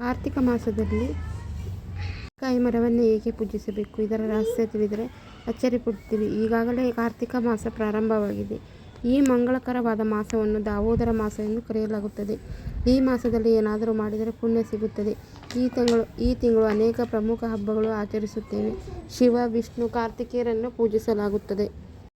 ಕಾರ್ತಿಕ ಮಾಸದಲ್ಲಿ ಕಾಯಿ ಮರವನ್ನು ಹೇಗೆ ಪೂಜಿಸಬೇಕು? ಇದರ ರಹಸ್ಯ ತಿಳಿದರೆ ಅಚ್ಚರಿ ಪಡುತ್ತೀವಿ ಈಗಾಗಲೇ ಕಾರ್ತಿಕ ಮಾಸ ಪ್ರಾರಂಭವಾಗಿದೆ. ಈ ಮಂಗಳಕರವಾದ ಮಾಸವನ್ನು ದಾವೋದರ ಮಾಸ ಎಂದು ಕರೆಯಲಾಗುತ್ತದೆ. ಈ ಮಾಸದಲ್ಲಿ ಏನಾದರೂ ಮಾಡಿದರೆ ಪುಣ್ಯ ಸಿಗುತ್ತದೆ. ಈ ತಿಂಗಳು ಈ ತಿಂಗಳು ಅನೇಕ ಪ್ರಮುಖ ಹಬ್ಬಗಳು ಆಚರಿಸುತ್ತೇವೆ. ಶಿವ, ವಿಷ್ಣು, ಕಾರ್ತಿಕೇಯರನ್ನು ಪೂಜಿಸಲಾಗುತ್ತದೆ.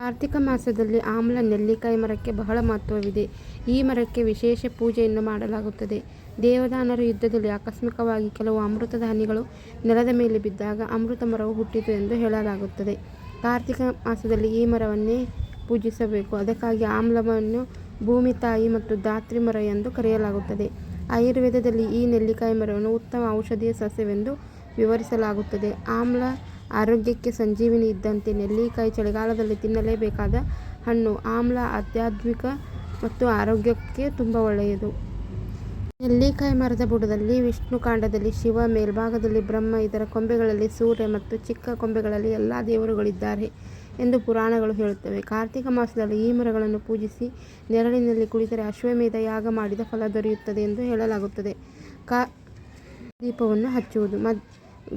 ಕಾರ್ತಿಕ ಮಾಸದಲ್ಲಿ ಆಮ್ಲ ನೆಲ್ಲಿಕಾಯಿ ಮರಕ್ಕೆ ಬಹಳ ಮಹತ್ವವಿದೆ. ಈ ಮರಕ್ಕೆ ವಿಶೇಷ ಪೂಜೆಯನ್ನು ಮಾಡಲಾಗುತ್ತದೆ. ದೇವದಾನರ ಯುದ್ಧದಲ್ಲಿ ಆಕಸ್ಮಿಕವಾಗಿ ಕೆಲವು ಅಮೃತದ ಹನಿಗಳು ನೆಲದ ಮೇಲೆ ಬಿದ್ದಾಗ ಅಮೃತ ಮರವು ಹುಟ್ಟಿತು ಎಂದು ಹೇಳಲಾಗುತ್ತದೆ. ಕಾರ್ತಿಕ ಮಾಸದಲ್ಲಿ ಈ ಮರವನ್ನೇ ಪೂಜಿಸಬೇಕು. ಅದಕ್ಕಾಗಿ ಆಮ್ಲವನ್ನು ಭೂಮಿ ತಾಯಿ ಮತ್ತು ಧಾತ್ರಿ ಮರ ಎಂದು ಕರೆಯಲಾಗುತ್ತದೆ. ಆಯುರ್ವೇದದಲ್ಲಿ ಈ ನೆಲ್ಲಿಕಾಯಿ ಮರವನ್ನು ಉತ್ತಮ ಔಷಧೀಯ ಸಸ್ಯವೆಂದು ವಿವರಿಸಲಾಗುತ್ತದೆ. ಆಮ್ಲ ಆರೋಗ್ಯಕ್ಕೆ ಸಂಜೀವಿನಿ ಇದ್ದಂತೆ ನೆಲ್ಲಿಕಾಯಿ ಚಳಿಗಾಲದಲ್ಲಿ ತಿನ್ನಲೇಬೇಕಾದ ಹಣ್ಣು ಆಮ್ಲ ಆಧ್ಯಾತ್ಮಿಕ ಮತ್ತು ಆರೋಗ್ಯಕ್ಕೆ ತುಂಬ ಒಳ್ಳೆಯದು. ನೆಲ್ಲಿಕಾಯಿ ಮರದ ಬುಡದಲ್ಲಿ ವಿಷ್ಣು ಕಾಂಡದಲ್ಲಿ ಶಿವ, ಮೇಲ್ಭಾಗದಲ್ಲಿ ಬ್ರಹ್ಮ, ಇದರ ಕೊಂಬೆಗಳಲ್ಲಿ ಸೂರ್ಯ ಮತ್ತು ಚಿಕ್ಕ ಕೊಂಬೆಗಳಲ್ಲಿ ಎಲ್ಲ ದೇವರುಗಳಿದ್ದಾರೆ ಎಂದು ಪುರಾಣಗಳು ಹೇಳುತ್ತವೆ. ಕಾರ್ತಿಕ ಮಾಸದಲ್ಲಿ ಈ ಮರಗಳನ್ನು ಪೂಜಿಸಿ ನೆರಳಿನಲ್ಲಿ ಕುಳಿತರೆ ಅಶ್ವಮೇಧ ಯಾಗ ಮಾಡಿದ ಫಲ ದೊರೆಯುತ್ತದೆ ಎಂದು ಹೇಳಲಾಗುತ್ತದೆ. ಕಾ ದೀಪವನ್ನು ಹಚ್ಚುವುದು. ಮದ್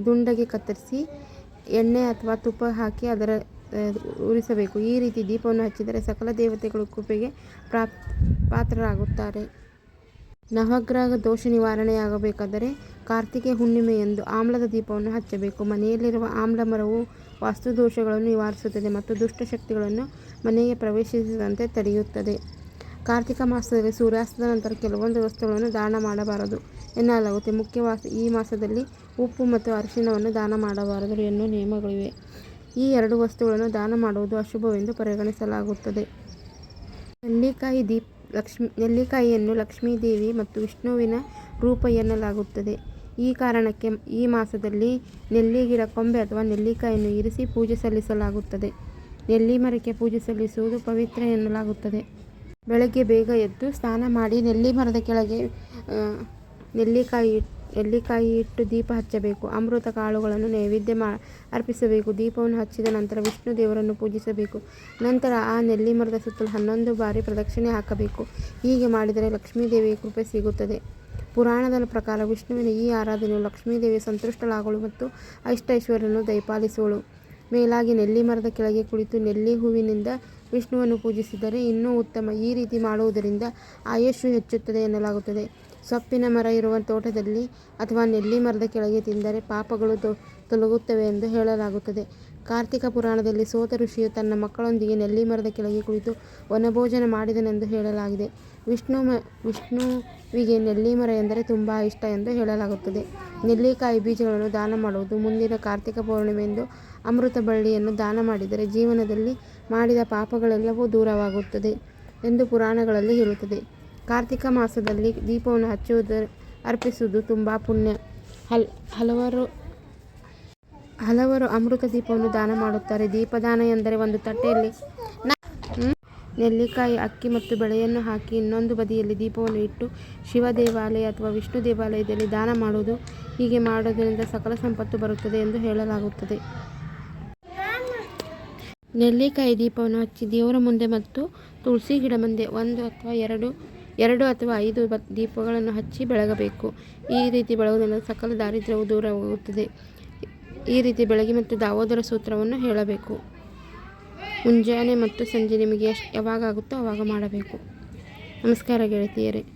ದುಂಡಗೆ ಕತ್ತರಿಸಿ ಎಣ್ಣೆ ಅಥವಾ ತುಪ್ಪ ಹಾಕಿ ಅದರ ಉರಿಸಬೇಕು. ಈ ರೀತಿ ದೀಪವನ್ನು ಹಚ್ಚಿದರೆ ಸಕಲ ದೇವತೆಗಳು ಕೃಪೆಗೆ ಪ್ರಾಪ್, ಪಾತ್ರರಾಗುತ್ತಾರೆ. ನವಗ್ರಹ ದೋಷ ನಿವಾರಣೆಯಾಗಬೇಕಾದರೆ ಕಾರ್ತಿಕೆ ಹುಣ್ಣಿಮೆಯಂದು ಆಮ್ಲದ ದೀಪವನ್ನು ಹಚ್ಚಬೇಕು. ಮನೆಯಲ್ಲಿರುವ ಆಮ್ಲ ಮರವು ವಾಸ್ತು ದೋಷಗಳನ್ನು ನಿವಾರಿಸುತ್ತದೆ ಮತ್ತು ದುಷ್ಟಶಕ್ತಿಗಳನ್ನು ಮನೆಗೆ ಪ್ರವೇಶಿಸದಂತೆ ತಡೆಯುತ್ತದೆ. ಕಾರ್ತಿಕ ಮಾಸದಲ್ಲಿ ಸೂರ್ಯಾಸ್ತದ ನಂತರ ಕೆಲವೊಂದು ವಸ್ತುಗಳನ್ನು ದಾನ ಮಾಡಬಾರದು ಎನ್ನಲಾಗುತ್ತೆ ಮುಖ್ಯವಾಗಿ ಈ ಮಾಸದಲ್ಲಿ ಉಪ್ಪು ಮತ್ತು ಅರಿಶಿಣವನ್ನು ದಾನ ಮಾಡಬಾರದು ಎನ್ನುವ ನಿಯಮಗಳಿವೆ. ಈ ಎರಡು ವಸ್ತುಗಳನ್ನು ದಾನ ಮಾಡುವುದು ಅಶುಭವೆಂದು ಪರಿಗಣಿಸಲಾಗುತ್ತದೆ. ನೆಲ್ಲಿಕಾಯಿ ದೀಪ್ ಲಕ್ಷ್ಮಿ, ನೆಲ್ಲಿಕಾಯಿಯನ್ನು ಲಕ್ಷ್ಮೀದೇವಿ ಮತ್ತು ವಿಷ್ಣುವಿನ ರೂಪ ಎನ್ನಲಾಗುತ್ತದೆ. ಈ ಕಾರಣಕ್ಕೆ ಈ ಮಾಸದಲ್ಲಿ ನೆಲ್ಲಿಗಿಡ ಕೊಂಬೆ ಅಥವಾ ನೆಲ್ಲಿಕಾಯಿಯನ್ನು ಇರಿಸಿ ಪೂಜೆ ಸಲ್ಲಿಸಲಾಗುತ್ತದೆ. ನೆಲ್ಲಿ ಮರಕ್ಕೆ ಪೂಜೆ ಸಲ್ಲಿಸುವುದು ಪವಿತ್ರ ಎನ್ನಲಾಗುತ್ತದೆ. ಬೆಳಗ್ಗೆ ಬೇಗ ಎದ್ದು ಸ್ನಾನ ಮಾಡಿ ನೆಲ್ಲಿ ಮರದ ಕೆಳಗೆ ನೆಲ್ಲಿಕಾಯಿ ನೆಲ್ಲಿಕಾಯಿ ಇಟ್ಟು ದೀಪ ಹಚ್ಚಬೇಕು. ಅಮೃತ ಕಾಳುಗಳನ್ನು ನೈವೇದ್ಯ ಮಾ, ಅರ್ಪಿಸಬೇಕು. ದೀಪವನ್ನು ಹಚ್ಚಿದ ನಂತರ ವಿಷ್ಣು ದೇವರನ್ನು ಪೂಜಿಸಬೇಕು. ನಂತರ ಆ ನೆಲ್ಲಿ ಮರದ ಸುತ್ತಲೂ ಹನ್ನೊಂದು ಬಾರಿ ಪ್ರದಕ್ಷಿಣೆ ಹಾಕಬೇಕು. ಹೀಗೆ ಮಾಡಿದರೆ ಲಕ್ಷ್ಮೀದೇವಿಯ ಕೃಪೆ ಸಿಗುತ್ತದೆ. ಪುರಾಣದ ಪ್ರಕಾರ ವಿಷ್ಣುವಿನ ಈ ಆರಾಧನೆಯು ಲಕ್ಷ್ಮೀದೇವಿ ಸಂತುಷ್ಟಳಾಗಳು ಮತ್ತು ಅಷ್ಟೈಶ್ವರ್ಯವನ್ನು ದಯಪಾಲಿಸುವಳು ಮೇಲಾಗಿ ನೆಲ್ಲಿ ಮರದ ಕೆಳಗೆ ಕುಳಿತು ನೆಲ್ಲಿ ಹೂವಿನಿಂದ ವಿಷ್ಣುವನ್ನು ಪೂಜಿಸಿದರೆ ಇನ್ನೂ ಉತ್ತಮ. ಈ ರೀತಿ ಮಾಡುವುದರಿಂದ ಆಯುಷ್ಯು ಹೆಚ್ಚುತ್ತದೆ ಎನ್ನಲಾಗುತ್ತದೆ. ಸೊಪ್ಪಿನ ಮರ ಇರುವ ತೋಟದಲ್ಲಿ ಅಥವಾ ನೆಲ್ಲಿ ಮರದ ಕೆಳಗೆ ತಿಂದರೆ ಪಾಪಗಳು ತೊಲಗುತ್ತವೆ ಎಂದು ಹೇಳಲಾಗುತ್ತದೆ. ಕಾರ್ತಿಕ ಪುರಾಣದಲ್ಲಿ ಸೋತ ಋಷಿಯು ತನ್ನ ಮಕ್ಕಳೊಂದಿಗೆ ನೆಲ್ಲಿ ಮರದ ಕೆಳಗೆ ಕುಳಿತು ವನಭೋಜನ ಮಾಡಿದನೆಂದು ಹೇಳಲಾಗಿದೆ. ವಿಷ್ಣು ಮ, ವಿಷ್ಣುವಿಗೆ ನೆಲ್ಲಿ ಮರ ಎಂದರೆ ತುಂಬ ಇಷ್ಟ ಎಂದು ಹೇಳಲಾಗುತ್ತದೆ. ನೆಲ್ಲಿಕಾಯಿ ಬೀಜಗಳನ್ನು ದಾನ ಮಾಡುವುದು ಮುಂದಿನ ಕಾರ್ತಿಕ ಪೌರ್ಣಿಮೆಯಂದು ಅಮೃತ ಬಳ್ಳಿಯನ್ನು ದಾನ ಮಾಡಿದರೆ ಜೀವನದಲ್ಲಿ ಮಾಡಿದ ಪಾಪಗಳೆಲ್ಲವೂ ದೂರವಾಗುತ್ತದೆ ಎಂದು ಪುರಾಣಗಳಲ್ಲಿ ಹೇಳುತ್ತದೆ. ಕಾರ್ತಿಕ ಮಾಸದಲ್ಲಿ ದೀಪವನ್ನು ಹಚ್ಚುವುದು, ಅರ್ಪಿಸುವುದು ತುಂಬ ಪುಣ್ಯ. ಹಲ್, ಹಲವಾರು, ಹಲವರು ಅಮೃತ ದೀಪವನ್ನು ದಾನ ಮಾಡುತ್ತಾರೆ. ದೀಪದಾನ ಎಂದರೆ ಒಂದು ತಟ್ಟೆಯಲ್ಲಿ ನೆಲ್ಲಿಕಾಯಿ, ಅಕ್ಕಿ ಮತ್ತು ಬೆಳೆಯನ್ನು ಹಾಕಿ ಇನ್ನೊಂದು ಬದಿಯಲ್ಲಿ ದೀಪವನ್ನು ಇಟ್ಟು ಶಿವ ದೇವಾಲಯ ಅಥವಾ ವಿಷ್ಣು ದೇವಾಲಯದಲ್ಲಿ ದಾನ ಮಾಡುವುದು ಹೀಗೆ ಮಾಡೋದರಿಂದ ಸಕಲ ಸಂಪತ್ತು ಬರುತ್ತದೆ ಎಂದು ಹೇಳಲಾಗುತ್ತದೆ. ನೆಲ್ಲಿಕಾಯಿ ದೀಪವನ್ನು ಹಚ್ಚಿ ದೇವರ ಮುಂದೆ ಮತ್ತು ತುಳಸಿ ಗಿಡ ಮುಂದೆ ಒಂದು ಅಥವಾ ಎರಡು ಎರಡು ಅಥವಾ ಐದು ದೀಪಗಳನ್ನು ಹಚ್ಚಿ ಬೆಳಗಬೇಕು. ಈ ರೀತಿ ಬೆಳಗುವುದರಿಂದ ಸಕಲ ದಾರಿದ್ರ್ಯವು ದೂರವಾಗುತ್ತದೆ. ಈ ರೀತಿ ಬೆಳಗ್ಗೆ ಮತ್ತು ದಾವೋದರ ಸೂತ್ರವನ್ನು ಹೇಳಬೇಕು. ಮುಂಜಾನೆ ಮತ್ತು ಸಂಜೆ ನಿಮಗೆ ಎಷ್ಟು ಯಾವಾಗ ಆಗುತ್ತೋ ಆವಾಗ ಮಾಡಬೇಕು. ನಮಸ್ಕಾರ ಗೆಳತಿಯರೇ.